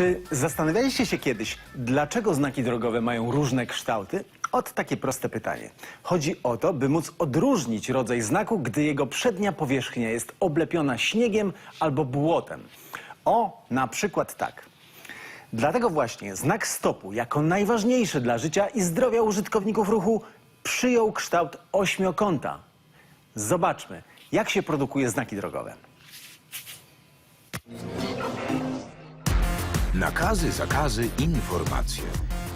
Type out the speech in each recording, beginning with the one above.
Czy zastanawialiście się kiedyś, dlaczego znaki drogowe mają różne kształty? Ot takie proste pytanie. Chodzi o to, by móc odróżnić rodzaj znaku, gdy jego przednia powierzchnia jest oblepiona śniegiem albo błotem. O, na przykład tak. Dlatego właśnie znak stopu, jako najważniejszy dla życia i zdrowia użytkowników ruchu, przyjął kształt ośmiokąta. Zobaczmy, jak się produkuje znaki drogowe. Nakazy, zakazy, informacje.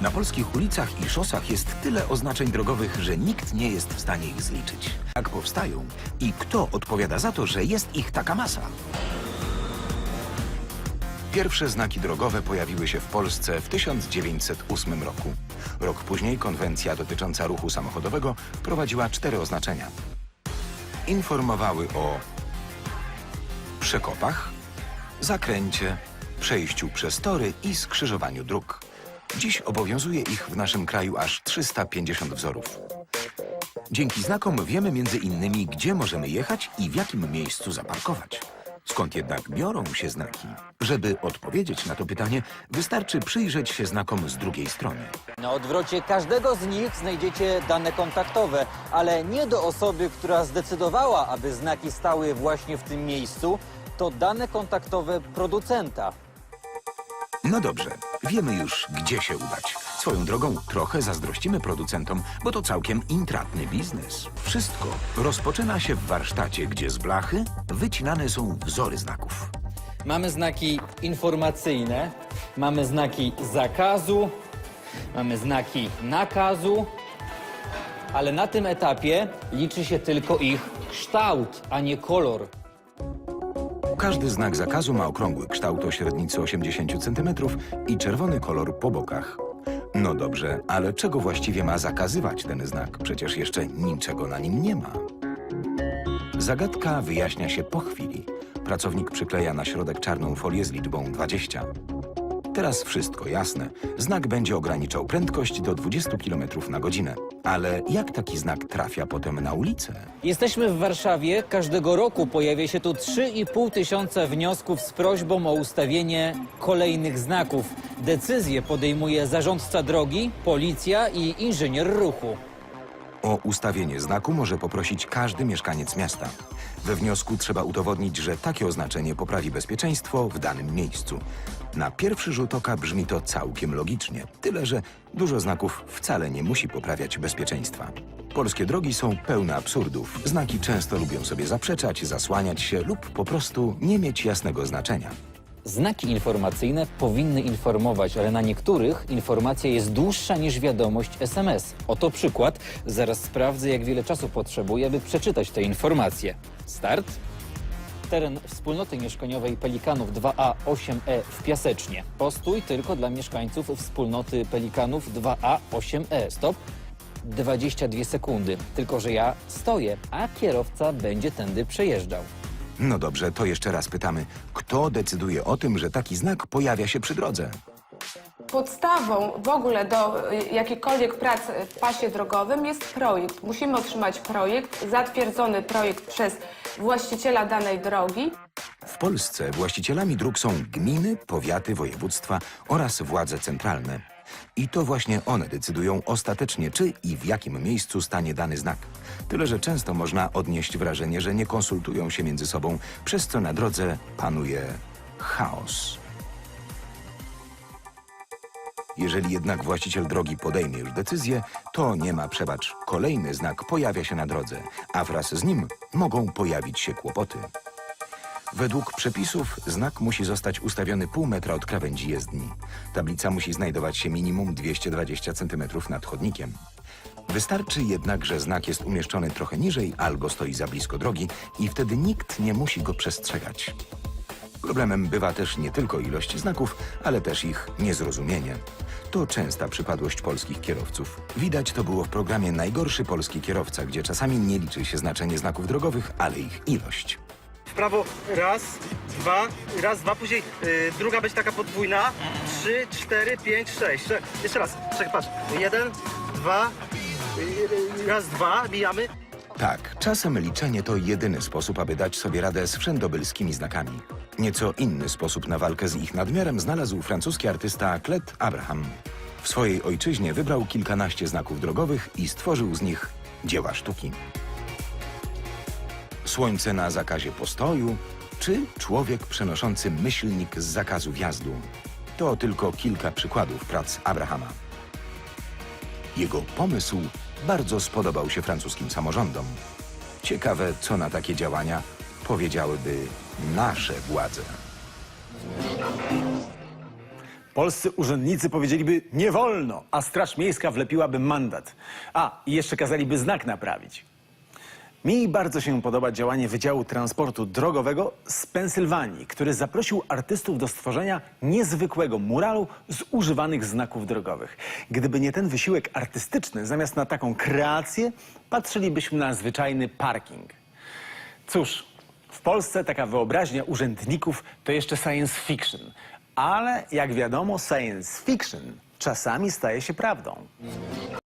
Na polskich ulicach i szosach jest tyle oznaczeń drogowych, że nikt nie jest w stanie ich zliczyć. Jak powstają i kto odpowiada za to, że jest ich taka masa? Pierwsze znaki drogowe pojawiły się w Polsce w 1908 roku. Rok później konwencja dotycząca ruchu samochodowego wprowadziła cztery oznaczenia. Informowały o przekopach, zakręcie, przejściu przez tory i skrzyżowaniu dróg. Dziś obowiązuje ich w naszym kraju aż 350 wzorów. Dzięki znakom wiemy między innymi, gdzie możemy jechać i w jakim miejscu zaparkować. Skąd jednak biorą się znaki? Żeby odpowiedzieć na to pytanie, wystarczy przyjrzeć się znakom z drugiej strony. Na odwrocie każdego z nich znajdziecie dane kontaktowe, ale nie do osoby, która zdecydowała, aby znaki stały właśnie w tym miejscu. To dane kontaktowe producenta. No dobrze, wiemy już, gdzie się udać. Swoją drogą trochę zazdrościmy producentom, bo to całkiem intratny biznes. Wszystko rozpoczyna się w warsztacie, gdzie z blachy wycinane są wzory znaków. Mamy znaki informacyjne, mamy znaki zakazu, mamy znaki nakazu, ale na tym etapie liczy się tylko ich kształt, a nie kolor. Każdy znak zakazu ma okrągły kształt o średnicy 80 cm i czerwony kolor po bokach. No dobrze, ale czego właściwie ma zakazywać ten znak? Przecież jeszcze niczego na nim nie ma. Zagadka wyjaśnia się po chwili. Pracownik przykleja na środek czarną folię z liczbą 20. Teraz wszystko jasne. Znak będzie ograniczał prędkość do 20 km na godzinę. Ale jak taki znak trafia potem na ulicę? Jesteśmy w Warszawie. Każdego roku pojawia się tu 3,5 tysiąca wniosków z prośbą o ustawienie kolejnych znaków. Decyzje podejmuje zarządca drogi, policja i inżynier ruchu. O ustawienie znaku może poprosić każdy mieszkaniec miasta. We wniosku trzeba udowodnić, że takie oznaczenie poprawi bezpieczeństwo w danym miejscu. Na pierwszy rzut oka brzmi to całkiem logicznie, tyle że dużo znaków wcale nie musi poprawiać bezpieczeństwa. Polskie drogi są pełne absurdów. Znaki często lubią sobie zaprzeczać, zasłaniać się lub po prostu nie mieć jasnego znaczenia. Znaki informacyjne powinny informować, ale na niektórych informacja jest dłuższa niż wiadomość SMS. Oto przykład. Zaraz sprawdzę, jak wiele czasu potrzebuję, aby przeczytać tę informację. Start. Teren wspólnoty mieszkaniowej Pelikanów 2A 8E w Piasecznie. Postój tylko dla mieszkańców wspólnoty Pelikanów 2A 8E. Stop. 22 sekundy. Tylko, że ja stoję, a kierowca będzie tędy przejeżdżał. No dobrze, to jeszcze raz pytamy, kto decyduje o tym, że taki znak pojawia się przy drodze? Podstawą w ogóle do y, jakichkolwiek prac w pasie drogowym jest projekt. Musimy otrzymać projekt, zatwierdzony projekt przez właściciela danej drogi. W Polsce właścicielami dróg są gminy, powiaty, województwa oraz władze centralne. I to właśnie one decydują ostatecznie, czy i w jakim miejscu stanie dany znak. Tyle, że często można odnieść wrażenie, że nie konsultują się między sobą, przez co na drodze panuje chaos. Jeżeli jednak właściciel drogi podejmie już decyzję, to nie ma przebacz. Kolejny znak pojawia się na drodze, a wraz z nim mogą pojawić się kłopoty. Według przepisów znak musi zostać ustawiony pół metra od krawędzi jezdni. Tablica musi znajdować się minimum 220 cm nad chodnikiem. Wystarczy jednak, że znak jest umieszczony trochę niżej albo stoi za blisko drogi i wtedy nikt nie musi go przestrzegać. Problemem bywa też nie tylko ilość znaków, ale też ich niezrozumienie. To częsta przypadłość polskich kierowców. Widać to było w programie Najgorszy polski kierowca, gdzie czasami nie liczy się znaczenie znaków drogowych, ale ich ilość. W prawo raz, dwa, raz, dwa, później y, druga będzie taka podwójna. Trzy, cztery, pięć, sześć. Cze- Jeszcze raz, czekaj, patrz. Jeden, dwa, y, y, raz, dwa, mijamy. Tak, czasem liczenie to jedyny sposób, aby dać sobie radę z wszędobylskimi znakami. Nieco inny sposób na walkę z ich nadmiarem znalazł francuski artysta Clet Abraham. W swojej ojczyźnie wybrał kilkanaście znaków drogowych i stworzył z nich dzieła sztuki. Słońce na zakazie postoju, czy człowiek przenoszący myślnik z zakazu wjazdu. To tylko kilka przykładów prac Abrahama. Jego pomysł bardzo spodobał się francuskim samorządom. Ciekawe, co na takie działania powiedziałyby nasze władze. Polscy urzędnicy powiedzieliby nie wolno, a Straż Miejska wlepiłaby mandat. A, i jeszcze kazaliby znak naprawić. Mi bardzo się podoba działanie Wydziału Transportu Drogowego z Pensylwanii, który zaprosił artystów do stworzenia niezwykłego muralu z używanych znaków drogowych. Gdyby nie ten wysiłek artystyczny, zamiast na taką kreację, patrzylibyśmy na zwyczajny parking. Cóż, w Polsce taka wyobraźnia urzędników to jeszcze science fiction. Ale jak wiadomo, science fiction czasami staje się prawdą.